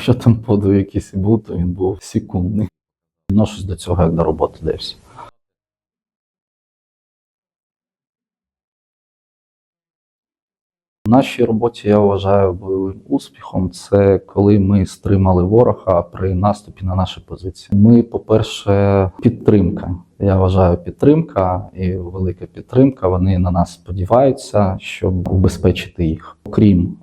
Якщо там подив якийсь був, то він був секундний. Відношусь до цього як до роботи десь. В нашій роботі я вважаю бойовим успіхом. Це коли ми стримали ворога при наступі на наші позиції. Ми, по-перше, підтримка. Я вважаю, підтримка і велика підтримка. Вони на нас сподіваються, щоб убезпечити їх. Окрім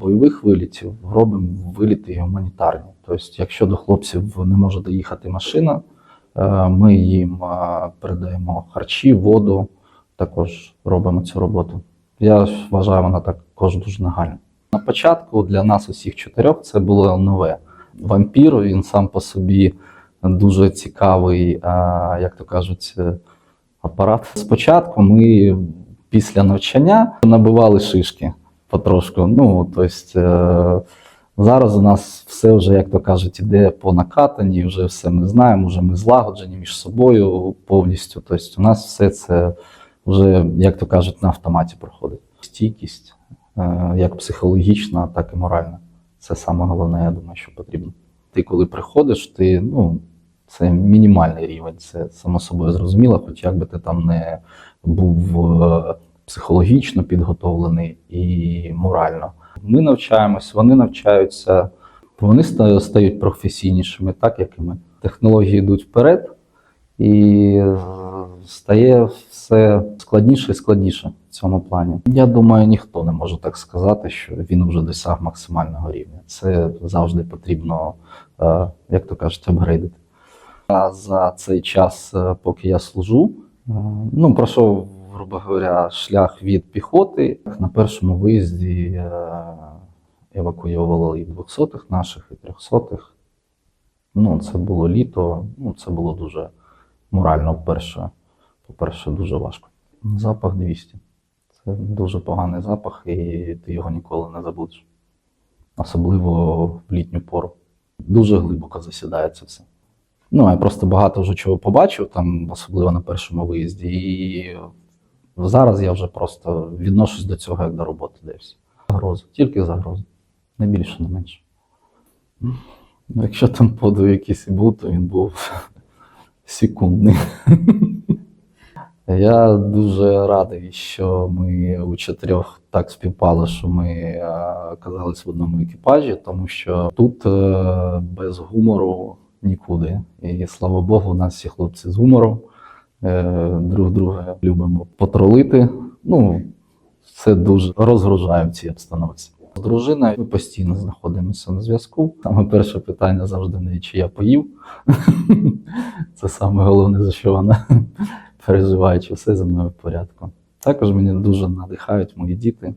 бойових вилітів, робимо виліти гуманітарні. Тобто, якщо до хлопців не може доїхати машина, е, ми їм передаємо харчі, воду. Також робимо цю роботу. Я вважаю, вона також дуже нагальна. На початку для нас усіх чотирьох це було нове. Вампір він сам по собі дуже цікавий, як то кажуть, е, апарат. Спочатку ми після навчання набивали шишки потрошку. Ну, тобто, е, зараз у нас все вже, як то кажуть, іде по накатанні, вже все ми знаємо, вже ми злагоджені між собою повністю. Тобто, у нас все це вже, як то кажуть, на автоматі проходить. Стійкість, е, як психологічна, так і моральна. Це саме головне, я думаю, що потрібно. Ти коли приходиш, ти ну, це мінімальний рівень, це само собою зрозуміло, хоч як би ти там не був е, психологічно підготовлений і морально. Ми навчаємось, вони навчаються, вони стають професійнішими, так як і ми. Технології йдуть вперед, і е, стає все складніше і складніше в цьому плані. Я думаю, ніхто не може так сказати, що він вже досяг максимального рівня. Це завжди потрібно, е, як то кажуть, апгрейдити. За цей час, е, поки я служу, е, ну пройшов, грубо говоря, шлях від піхоти. На першому виїзді е, евакуювали і 200-х наших, і 300-х. Ну, це було літо, ну, це було дуже морально, вперше. По-перше, дуже важко. Запах 200. Це дуже поганий запах, і ти його ніколи не забудеш. Особливо в літню пору. Дуже глибоко засідає це все. Ну, я просто багато вже чого побачив, там, особливо на першому виїзді. І зараз я вже просто відношусь до цього як до роботи десь. Загроза, тільки загроза. Не більше, не менше. Ну, якщо там подив якийсь і був, то він був секундний. Я дуже радий, що ми у чотирьох так співпало, що ми е, оказались в одному екіпажі, тому що тут е, без гумору нікуди. І слава Богу, у нас всі хлопці з гумором. Е, Друг друга любимо потролити. Ну, це дуже розгружає в цій обстановці. З дружиною ми постійно знаходимося на зв'язку. Саме перше питання завжди в неї, чи я поїв. Це саме головне, за що вона переживає, чи все зі мною в порядку. Також мені дуже надихають мої діти.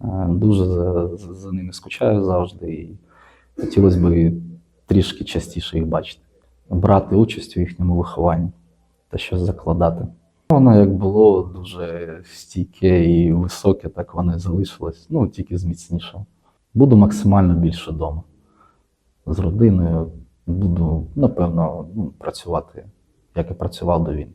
Е, Дуже за, за за ними скучаю завжди. І хотілося б трішки частіше їх бачити, брати участь у їхньому вихованні та щось закладати. Воно як було дуже стійке і високе, так воно і залишилось. Ну, тільки зміцніше. Буду максимально більше вдома. З родиною буду, напевно, ну, працювати, як і працював до війни.